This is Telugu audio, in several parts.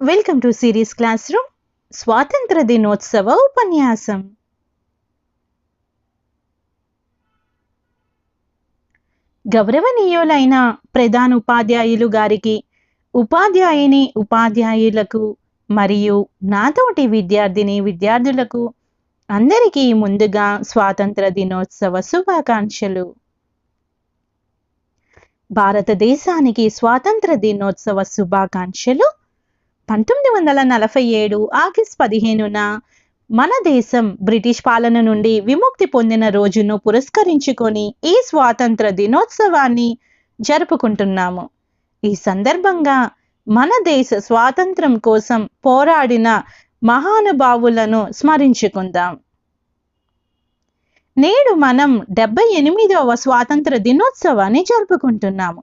Welcome to series classroom స్వాతంత్ర దినోత్సవ ఉపన్యాసం గౌరవనీయులైన ప్రధాన ఉపాధ్యాయులు గారికి ఉపాధ్యాయుని ఉపాధ్యాయులకు మరియు నాతోటి విద్యార్థిని విద్యార్థులకు అందరికీ ముందుగా స్వాతంత్ర దినోత్సవ శుభాకాంక్షలు భారతదేశానికి స్వాతంత్ర దినోత్సవ శుభాకాంక్షలు పంతొమ్మిది వందల నలభై ఏడు ఆగస్ట్ పదిహేనున మన దేశం బ్రిటిష్ పాలన నుండి విముక్తి పొందిన రోజును పురస్కరించుకొని ఈ స్వాతంత్ర దినోత్సవాన్ని జరుపుకుంటున్నాము. ఈ సందర్భంగా మన దేశ స్వాతంత్రం కోసం పోరాడిన మహానుభావులను స్మరించుకుందాం. నేడు మనం డెబ్బై ఎనిమిదవ స్వాతంత్ర దినోత్సవాన్ని జరుపుకుంటున్నాము.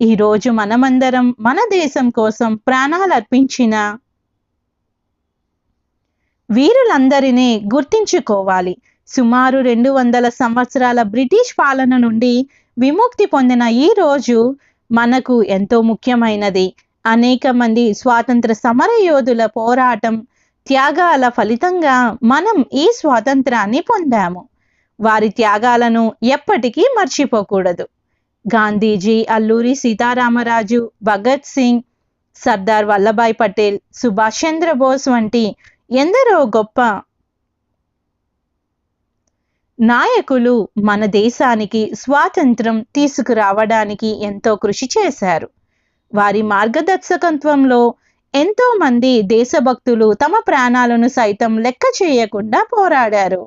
ఈ రోజు మనమందరం మన దేశం కోసం ప్రాణాలు అర్పించిన వీరులందరినీ గుర్తించుకోవాలి. సుమారు రెండు వందల సంవత్సరాల బ్రిటిష్ పాలన నుండి విముక్తి పొందిన ఈ రోజు మనకు ఎంతో ముఖ్యమైనది. అనేక మంది స్వాతంత్ర సమరయోధుల పోరాటం త్యాగాల ఫలితంగా మనం ఈ స్వాతంత్రాన్ని పొందాము. వారి త్యాగాలను ఎప్పటికీ మర్చిపోకూడదు. గాంధీజీ అల్లూరి సీతారామరాజు భగత్ సింగ్ సర్దార్ వల్లభాయ్ పటేల్ సుభాష్ చంద్రబోస్ వంటి ఎందరో గొప్ప నాయకులు మన దేశానికి స్వాతంత్రం తీసుకురావడానికి ఎంతో కృషి చేశారు. వారి మార్గదర్శకత్వంలో ఎంతో మంది దేశభక్తులు తమ ప్రాణాలను సైతం లెక్క చేయకుండా పోరాడారు.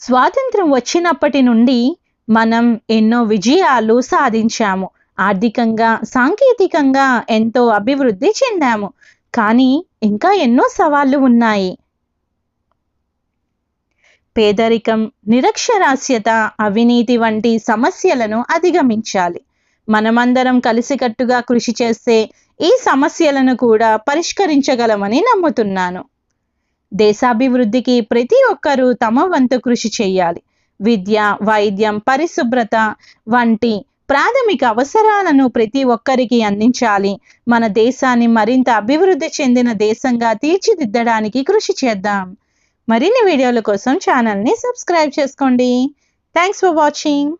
స్వాతంత్రం వచ్చినప్పటి నుండి మనం ఎన్నో విజయాలు సాధించాము. ఆర్థికంగా సాంకేతికంగా ఎంతో అభివృద్ధి చెందాము. కానీ ఇంకా ఎన్నో సవాళ్ళు ఉన్నాయి. పేదరికం నిరక్షరాస్యత అవినీతి వంటి సమస్యలను అధిగమించాలి. మనమందరం కలిసికట్టుగా కృషి చేస్తే ఈ సమస్యలను కూడా పరిష్కరించగలమని నమ్ముతున్నాను. దేశాభివృద్ధికి ప్రతి ఒక్కరూ తమ వంతు కృషి చేయాలి. విద్య వైద్యం పరిశుభ్రత వంటి ప్రాథమిక అవసరాలను ప్రతి ఒక్కరికి అందించాలి. మన దేశాన్ని మరింత అభివృద్ధి చెందిన దేశంగా తీర్చిదిద్దడానికి కృషి చేద్దాం. మరిన్ని వీడియోల కోసం ఛానల్ని సబ్స్క్రైబ్ చేసుకోండి. Thanks for watching